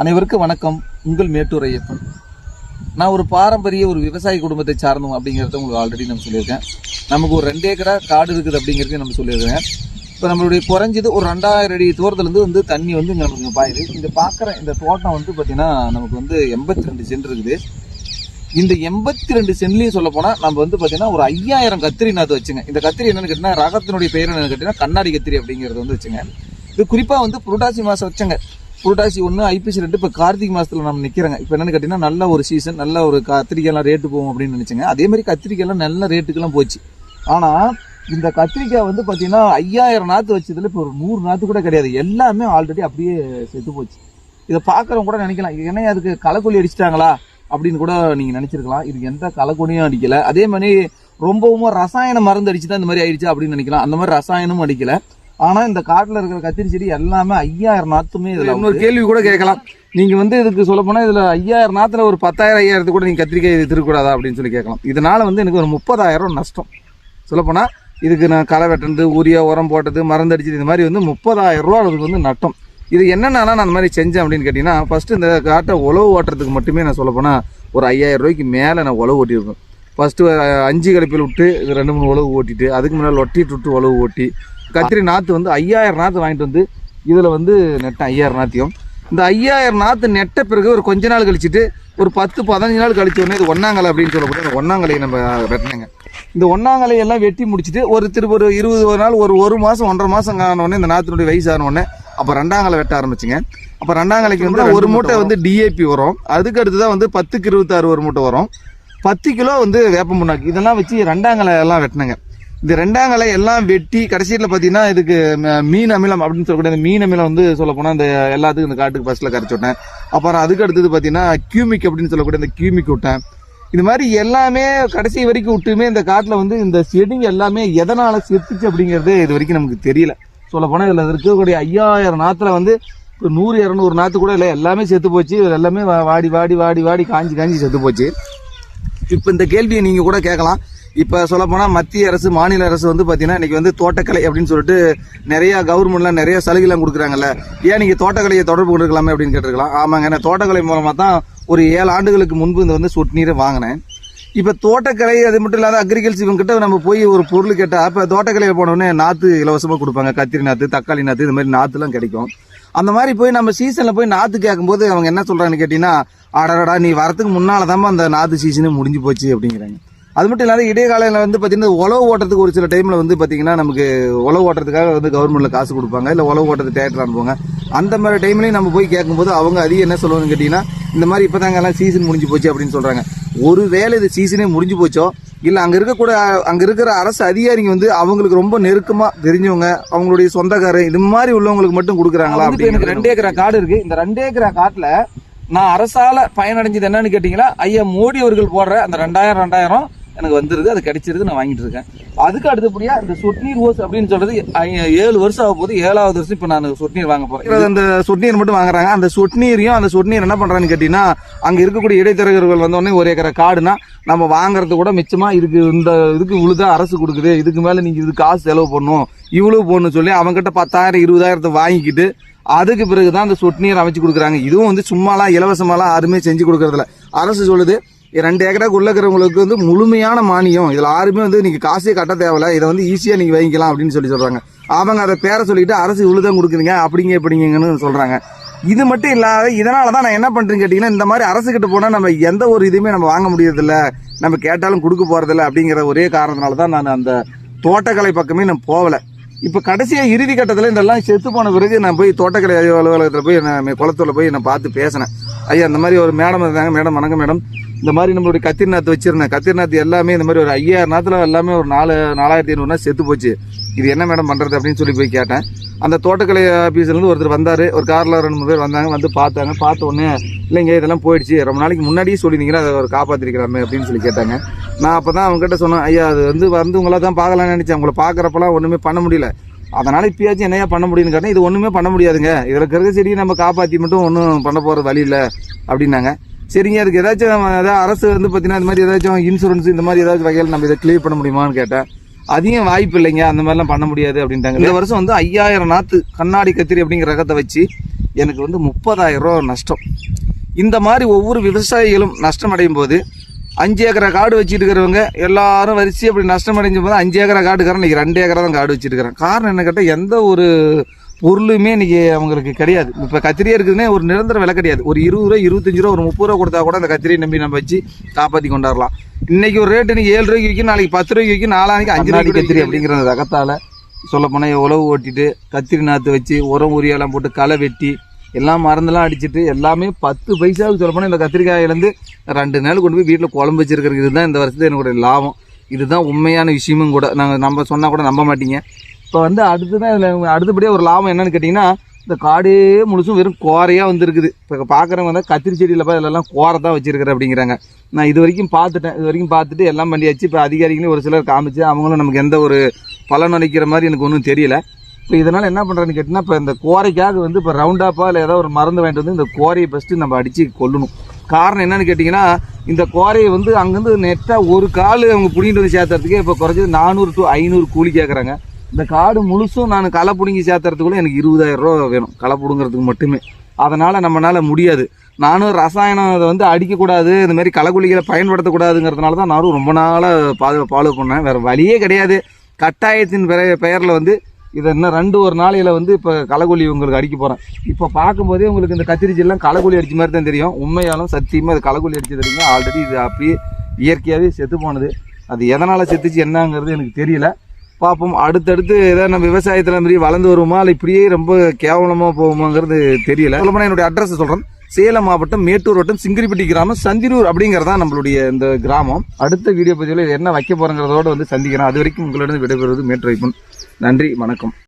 அனைவருக்கும் வணக்கம். உங்கள் மேட்டூர் ஐயப்பன். நான் ஒரு பாரம்பரிய ஒரு விவசாய குடும்பத்தை சார்ந்தோம் அப்படிங்கிறத உங்களுக்கு ஆல்ரெடி நம்ம சொல்லியிருக்கேன். நமக்கு ஒரு ரெண்டு ஏக்கரா காடு இருக்குது அப்படிங்கிறதையும் நம்ம சொல்லியிருக்கேன். இப்போ நம்மளுடைய குறைஞ்சது ஒரு ரெண்டாயிரம் அடி தூரத்துலேருந்து வந்து தண்ணி வந்து இங்கே நமக்கு பாயுது. இந்த பார்க்குற இந்த தோட்டம் வந்து பார்த்திங்கன்னா நமக்கு வந்து எண்பத்தி ரெண்டு சென்ட் இருக்குது. இந்த எண்பத்தி ரெண்டு சென்ட்லேயும் சொல்ல போனால் நம்ம வந்து பார்த்தீங்கன்னா ஒரு ஐயாயிரம் கத்திரி நாத்து வச்சுங்க. இந்த கத்திரி என்னென்னு கேட்டிங்கன்னா ரகத்தினுடைய பெயர் என்னன்னு கேட்டிங்கன்னா கண்ணாடி கத்திரி அப்படிங்கிறது வந்து வச்சுங்க. இது குறிப்பாக வந்து புரட்டாசி மாதம் வச்சுங்க. புரட்டாசி ஒன்று ஐபிசி ரெண்டு இப்போ கார்த்திகை மாதத்தில் நம்ம நிற்கிறேங்க இப்போ என்னன்னு கேட்டிங்கன்னா நல்ல ஒரு சீசன் நல்ல ஒரு கத்திரிக்காயெல்லாம் ரேட்டு போகும் அப்படின்னு நினச்சிங்க. அதே மாதிரி கத்திரிக்காயெல்லாம் நல்ல ரேட்டுக்கெல்லாம் போச்சு. ஆனால் இந்த கத்திரிக்காய் வந்து பார்த்தீங்கன்னா ஐயாயிரம் நாற்று வச்சதில் இப்போ ஒரு நூறு நாற்று கூட கிடையாது. எல்லாமே ஆல்ரெடி அப்படியே செத்து போச்சு. இதை பார்க்குறவங்க கூட நினைக்கலாம். ஏன்னா அதுக்கு களைக்கொல்லி அடிச்சிட்டாங்களா? அப்படின்னு கூட நீங்கள் நினச்சிருக்கலாம். இதுக்கு எந்த களைக்கொல்லியும் அடிக்கலை. அதே மாதிரி ரொம்பவும் ரசாயன மருந்து அடிச்சு தான் இந்த மாதிரி ஆயிடுச்சு அப்படின்னு நினைக்கலாம். அந்த மாதிரி ரசாயனமும் அடிக்கலை. ஆனா இந்த காட்டுல இருக்கிற கத்திரி செடி எல்லாமே ஐயாயிரம் நாத்துமே இதுல இன்னொரு கேள்வி கூட கேட்கலாம். நீங்க வந்து இதுக்கு சொல்ல போனா இதுல ஐயாயிரம் நாத்துல ஒரு பத்தாயிரம் ஐயாயிரத்து கூட நீங்க கத்திரிக்காய் இது திருக்கூடாதா அப்படின்னு சொல்லி கேட்கலாம். இதனால வந்து எனக்கு ஒரு முப்பதாயிரம் நஷ்டம். சொல்ல போனா இதுக்கு நான் களை வெட்டினது ஊரியா உரம் போட்டது மருந்து அடிச்சது இந்த மாதிரி வந்து முப்பதாயிரம் ரூபா அதுக்கு வந்து நட்டம். இது என்னென்னா நான் அந்த மாதிரி செஞ்சேன் அப்படின்னு கேட்டிங்கன்னா ஃபஸ்ட்டு இந்த காட்டை உழவு ஓட்டுறதுக்கு மட்டுமே நான் சொல்ல போனால் ஒரு ஐயாயிரம் ரூபாய்க்கு மேலே நான் உழவு ஓட்டியிருக்கேன். ஃபஸ்ட்டு அஞ்சு கலப்பில் விட்டு இது ரெண்டு மூணு உழவு ஓட்டிட்டு அதுக்கு முன்னால் ஒட்டிட்டு விட்டு உழவு ஓட்டி கத்திரி நாற்று வந்து ஐயாயிரம் நாற்று வாங்கிட்டு வந்து இதில் வந்து நெட்டேன் ஐயாயிரம் நாற்றையும் இந்த ஐயாயிரம் நாற்று நெட்ட பிறகு ஒரு கொஞ்ச நாள் கழிச்சிட்டு ஒரு பத்து பதினஞ்சு நாள் கழிச்ச உடனே இது ஒன்னாங்கலை அப்படின்னு சொல்லப்பட்டு அந்த ஒன்னாங்கலையை நம்ம வெட்டினேங்க. இந்த ஒன்னாங்கலை எல்லாம் வெட்டி முடிச்சுட்டு ஒரு திரும்ப ஒரு இருபது ஒரு நாள் ஒரு ஒரு மாதம் ஒன்றரை மாதம் ஆன இந்த நாற்றினுடைய வயசு ஆன அப்போ ரெண்டாங்கலை வெட்ட ஆரம்பிச்சுங்க. அப்போ ரெண்டாங்கலைக்கு வந்து ஒரு மூட்டை வந்து டிஏபி வரும். அதுக்கு அடுத்து தான் வந்து பத்துக்கு இருபத்தாறு ஒரு மூட்டை வரும். பத்து கிலோ வந்து வேப்ப முன்னாக்கு இதெல்லாம் வச்சு ரெண்டாங்கலை எல்லாம் வெட்டினேங்க. இந்த ரெண்டாங்கலை எல்லாம் வெட்டி கடைசியில் பார்த்தீங்கன்னா இதுக்கு மீன் அமிலம் அப்படின்னு சொல்லக்கூடிய மீன் அமிலம் வந்து சொல்ல போனால் இந்த எல்லாத்துக்கும் இந்த காட்டுக்கு ஃபஸ்ட்டில் கரைச்சி விட்டேன். அப்புறம் அதுக்கு அடுத்தது பார்த்தீங்கன்னா கியூமிக் அப்படின்னு சொல்லக்கூடிய இந்த கியூமிக் விட்டேன். இந்த மாதிரி எல்லாமே கடைசி வரைக்கும் விட்டுமே இந்த காட்டில் வந்து இந்த செடிங்க எல்லாமே எதனால் செத்துச்சு அப்படிங்கிறது இது வரைக்கும் நமக்கு தெரியல. சொல்ல போனால் இதில் இருக்கக்கூடிய ஐயாயிரம் நாற்றுல வந்து இப்போ நூறு இரநூறு நாற்று கூட இல்லை எல்லாமே செத்து போச்சு. எல்லாமே வாடி வாடி வாடி வாடி காஞ்சி காஞ்சி செத்து போச்சு. இப்போ இந்த கேள்வியை நீங்கள் கூட கேட்கலாம். இப்போ சொல்லப்போனால் மத்திய அரசு மாநில அரசு வந்து பார்த்தீங்கன்னா இன்னைக்கு வந்து தோட்டக்கலை அப்படின்னு சொல்லிட்டு நிறைய கவர்மெண்ட்லாம் நிறைய சலுகைலாம் கொடுக்குறாங்கல்ல. ஏன் நீங்கள் தோட்டக்கலையை தொடர்பு கொண்டிருக்கலாமே அப்படின்னு கேட்டிருக்கலாம். ஆமாங்க நான் தோட்டக்கலை மூலமாக தான் ஒரு ஏழு ஆண்டுகளுக்கு முன்பு இந்த வந்து சொட்டு நீரை வாங்கினேன். இப்போ தோட்டக்கலை அது மட்டும் இல்லாத அக்ரிகல்ச்சர் இவங்க கிட்ட நம்ம போய் ஒரு பொருள் கேட்டால் இப்போ தோட்டக்கலையை போனோடனே நாற்று இலவசமாக கொடுப்பாங்க. கத்திரி நாற்று தக்காளி நாற்று இந்த மாதிரி நாற்றுலாம் கிடைக்கும். அந்த மாதிரி போய் நம்ம சீசனில் போய் நாற்று கேட்கும்போது அவங்க என்ன சொல்கிறாங்கன்னு கேட்டிங்கன்னா அடடா நீ வரத்துக்கு முன்னால் தான் அந்த நாற்று சீசனே முடிஞ்சு போச்சு அப்படிங்கிறாங்க. அது மட்டும் இல்லாத இடைக்காலையில் வந்து பார்த்தீங்கன்னா உழவு ஓட்டுறதுக்கு ஒரு சில டைமில் வந்து பார்த்தீங்கன்னா நமக்கு உழவு ஓட்டுறதுக்காக வந்து கவர்மெண்ட்டில் காசு கொடுப்பாங்க. இல்லை உழவு ஓட்டுறது தேட்டர் அனுப்புவாங்க. அந்த மாதிரி டைம்லையும் நம்ம போய் கேட்கும்போது அவங்க அதிகம் என்ன சொல்லுவாங்கன்னு கேட்டிங்கன்னா இந்த மாதிரி இப்போ எல்லாம் சீசன் முடிஞ்சு போச்சு அப்படின்னு சொல்கிறாங்க ஒருவேளை இது சீசனே முடிஞ்சு போச்சோ இல்லை அங்கே இருக்கக்கூட அங்கே இருக்கிற அரசு அதிகாரிங்க வந்து அவங்களுக்கு ரொம்ப நெருக்கமாக தெரிஞ்சவங்க அவங்களுடைய சொந்தக்காரர் இது மாதிரி உள்ளவங்களுக்கு மட்டும் கொடுக்குறாங்களா அப்படி எனக்கு ரெண்டு ஏக்கரா காடு இருக்கு. இந்த ரெண்டு ஏக்கரா காட்டில் நான் அரசால பயனடைஞ்சது என்னன்னு கேட்டிங்கன்னா ஐயா மோடி அவர்கள் போடுற அந்த ரெண்டாயிரம் ரெண்டாயிரம் எனக்கு வந்துருது அது கிடைச்சிருது நான் வாங்கிட்டு இருக்கேன். அதுக்கு அடுத்தபடியாக இந்த சொட்நீர் ஓஸ் அப்படின்னு சொல்றது ஏழு வருஷம் ஆகும் போது ஏழாவது வருஷம் இப்போ நான் சொட்நீர் வாங்க போறேன். அந்த சொட்நீர் மட்டும் வாங்குறாங்க. அந்த சொட்நீரையும் அந்த சொட்நீர் என்ன பண்றான்னு கேட்டீங்கன்னா அங்க இருக்கக்கூடிய இடைத்தரகர்கள் வந்தோடனே ஒரு ஏக்கரை காடுனா நம்ம வாங்குறது கூட மிச்சமா இதுக்கு இந்த இதுக்கு உழுதா அரசு கொடுக்குது. இதுக்கு மேல நீங்க இது காசு செலவு பண்ணணும் இவ்வளவு போடணும்னு சொல்லி அவங்ககிட்ட பத்தாயிரம் இருபதாயிரத்தை வாங்கிக்கிட்டு அதுக்கு பிறகு தான் அந்த சொட்டு நீர் அமைச்சு கொடுக்குறாங்க. இதுவும் வந்து சும்மாலாம் இலவசமாலாம் யாருமே செஞ்சு கொடுக்கறதில்ல. அரசு சொல்லுது ரெண்டு ஏக்கராக்கு உள்ள இருக்கிறவங்களுக்கு வந்து முழுமையான மானியம். இதில் யாருமே வந்து நீங்கள் காசே கட்ட தேவையில்ல. இதை வந்து ஈஸியாக நீங்கள் வாங்கிக்கலாம் அப்படின்னு சொல்லி சொல்கிறாங்க அவங்க அதை பேரை சொல்லிட்டு அரசு இவ்வளோதான் கொடுக்குறீங்க அப்படிங்க இப்படிங்கன்னு சொல்கிறாங்க இது மட்டும் இல்லாத இதனால தான் நான் என்ன பண்ணுறேன்னு கேட்டிங்கன்னா இந்த மாதிரி அரசு போனால் நம்ம எந்த ஒரு இதுவுமே நம்ம வாங்க முடியறதில்ல. நம்ம கேட்டாலும் கொடுக்க போகிறதில்ல அப்படிங்கிற ஒரே காரணத்தினால தான் நான் அந்த தோட்டக்கலை பக்கமே நான் போகலை. இப்போ கடைசியாக இறுதி கட்டத்தில் இதெல்லாம் செத்து போன பிறகு நான் போய் தோட்டக்கலை அலுவலகத்தில் போய் நான் குளத்தில் போய் நான் பார்த்து பேசினேன். ஐயா அந்த மாதிரி ஒரு மேடம் இருந்தாங்க. மேடம் வணக்கம் மேடம். இந்த மாதிரி நம்மளுடைய கத்திரிநாத் வச்சிருந்தேன். கத்திரிநாத் எல்லாமே இந்த மாதிரி ஒரு ஐயாயிரம் நேரத்தில் எல்லாமே ஒரு நாலு நாலாயிரத்தி ஐநூறுனா செத்து போச்சு. இது என்ன மேடம் பண்ணுறது அப்படின்னு சொல்லி போய் கேட்டேன். அந்த தோட்டக்கலை ஆஃபீஸ்லேருந்து ஒருத்தர் வந்தார். ஒரு காரில் ரெண்டு மூணு பேர் வந்தாங்க. வந்து பார்த்தாங்க. பார்த்த உடனே இல்லைங்க இதெல்லாம் போயிடுச்சு. ரொம்ப நாளைக்கு முன்னாடியே சொல்லியிருந்தீங்கன்னா அதை ஒரு காப்பாற்றிருக்கிறாமே அப்படின்னு சொல்லி கேட்டாங்க. நான் அப்போ தான் அவங்ககிட்ட சொன்னேன் ஐயா அது வந்து வந்து உங்களை தான் பார்க்கலாம்னு நினச்சேன். உங்களை பார்க்குறப்பெல்லாம் ஒன்றுமே பண்ண முடியல. அதனால் இப்பயாச்சும் என்னையா பண்ண முடியும்னு கேட்டேன். இது ஒன்றுமே பண்ண முடியாதுங்க. இதில் இருக்கிற செடியை நம்ம காப்பாற்றி மட்டும் ஒன்றும் பண்ண போகிறது வழி இல்லை. அப்படின்னாங்க. சரிங்க அதுக்கு ஏதாச்சும் நம்ம ஏதாவது அரசு வந்து பார்த்தீங்கன்னா இந்த மாதிரி ஏதாச்சும் இன்சூரன்ஸ் இந்த மாதிரி ஏதாச்சும் வகையில் நம்ம இதை கிளியர் பண்ண முடியுமான்னு கேட்டேன் அதிகம் வாய்ப்பு இல்லைங்க. அந்த மாதிரிலாம் பண்ண முடியாது அப்படின்ட்டாங்க. இந்த வருஷம் வந்து ஐயாயிரம் நாற்று கண்ணாடி கத்திரி அப்படிங்கிற ரகத்தை வச்சு எனக்கு வந்து முப்பதாயிரம் ரூபா நஷ்டம். இந்த மாதிரி ஒவ்வொரு விவசாயிகளும் நஷ்டம் அடையும் போது அஞ்சு ஏக்கரா காடு வச்சுட்டு இருக்கிறவங்க எல்லாரும் வரிசை அப்படி நஷ்டம் அடைஞ்ச போது அஞ்சு ஏக்கரா காடுக்காரன் இன்னைக்கு ரெண்டு ஏக்கரா தான் காடு வச்சுருக்கிறேன் காரணம் என்ன கேட்டால் எந்த ஒரு பொருளுமே இன்னைக்கு அவங்களுக்கு கிடையாது. இப்போ கத்திரியா இருக்குதுன்னே ஒரு நிரந்தர விலை கிடையாது. ஒரு இருபது ரூபா இருபத்தஞ்சு ரூபா ஒரு முப்பது ரூபா கொடுத்தா கூட அந்த கத்திரியை நம்பி நம்ம வச்சு காப்பாற்றி கொண்டாடலாம் இன்னைக்கு ஒரு ரேட்டு இன்னைக்கு ஏழு ரூபாய்க்கு விற்கும் நாளைக்கு பத்து ரூபாய்க்கு விற்கும் நாளானிக்கு அஞ்சு ரூபாய்க்கு கத்திரி அப்படிங்கிற ரகத்தால் சொல்ல போனால் உழவு ஓட்டிட்டு கத்திரி நாற்று வச்சு உரம் உரியெல்லாம் போட்டு களை வெட்டி எல்லாம் மருந்தெல்லாம் அடிச்சிட்டு எல்லாமே பத்து பைசாவுக்கு சொல்ல போனால் இந்த கத்திரிக்காயிலேருந்து ரெண்டு நாள் கொண்டு போய் வீட்டில் குழம்பு வச்சிருக்கிறது இதுதான் இந்த வருஷத்துல என்னோட லாபம். இதுதான் உண்மையான விஷயமும் கூட. நாங்கள் நம்ம சொன்னால் கூட நம்ப மாட்டீங்க. இப்போ வந்து அடுத்து தான் இதில் அடுத்தபடியாக ஒரு லாபம் என்னென்னு கேட்டிங்கன்னா இந்த காடே முழுசும் வெறும் கோரையாக வந்துருக்குது. இப்போ பார்க்குறவங்க வந்து கத்திரி செடியில் போய் இதெல்லாம் கோரை தான் வச்சிருக்கிறேன் அப்படிங்கிறாங்க. நான் இது வரைக்கும் பார்த்துட்டேன். இது வரைக்கும் பார்த்துட்டு எல்லாம் பண்ணியாச்சு. இப்போ அதிகாரிகளையும் ஒரு சிலர் காமிச்சு அவங்களும் நமக்கு எந்த ஒரு பலன் அளிக்கிற மாதிரி எனக்கு ஒன்றும் தெரியல. இப்போ இதனால் என்ன பண்ணுறேன்னு கேட்டிங்கன்னா இப்போ இந்த கோரைக்காக வந்து இப்போ ரவுண்டாப்பாக இல்லை ஏதோ ஒரு மருந்து வாங்கிட்டு வந்து இந்த கோரையை ஃபஸ்ட்டு நம்ம அடித்து கொல்லணும். காரணம் என்னன்னு கேட்டிங்கன்னா இந்த கோரையை வந்து அங்கேருந்து நெட்டாக ஒரு கால் அவங்க பிடிங்கிட்டு வந்து சேர்த்துறதுக்கே இப்போ குறைஞ்சது நானூறு டு ஐநூறு கூலி கேட்குறாங்க இந்த காடு முழுசும் நான் களை பிடுங்கி சேர்த்துறதுக்குள்ள எனக்கு இருபதாயிரம் ரூபா வேணும். களை பிடுங்கிறதுக்கு மட்டுமே. அதனால் நம்மளால முடியாது. நானும் ரசாயனம் அதை வந்து அடிக்கக்கூடாது இந்த மாதிரி களைக்குழிகளை பயன்படுத்தக்கூடாதுங்கிறதுனால தான் நானும் ரொம்ப நாளாக பாது ஃபாலோ பண்ணேன். வேறு வழியே கிடையாது. கட்டாயத்தின் பெயரில் வந்து இதை இன்னும் ரெண்டு ஒரு நாளையில் வந்து இப்போ களைக்கொல்லி உங்களுக்கு அடிக்க போகிறேன் இப்போ பார்க்கும்போதே உங்களுக்கு இந்த கத்திரிச்செல்லாம் களைக்கொல்லி அடித்த மாதிரி தான் தெரியும். உண்மையாலும் சத்தியமாக அது களைக்கொல்லி அடிச்சது இல்லைங்க. ஆல்ரெடி இது அப்படியே இயற்கையாகவே செத்து போனது. அது எதனால் செத்துச்சு என்னங்கிறது எனக்கு தெரியல. பார்ப்போம். அடுத்தடுத்து ஏதாவது நம்ம விவசாயத்தில் மாதிரி வளர்ந்து வருவோமா? இல்லை இப்படியே ரொம்ப கேவலமாக போகுமாங்கிறது தெரியல. சொல்லப்போனால் என்னுடைய அட்ரஸ் சொல்கிறேன் சேலம் மாவட்டம் மேட்டூர் வட்டம் சிங்கிரிப்பட்டி கிராமம் சந்திரூர் அப்படிங்கிறது தான் நம்மளுடைய இந்த கிராமம். அடுத்த வீடியோ பதிவில் என்ன வைக்க போகிறோங்கிறதோட வந்து சந்திக்கிறேன். அது வரைக்கும் உங்களிடம் விடைபெறுவது மேட்டூர் வைப்பன் நன்றி வணக்கம்.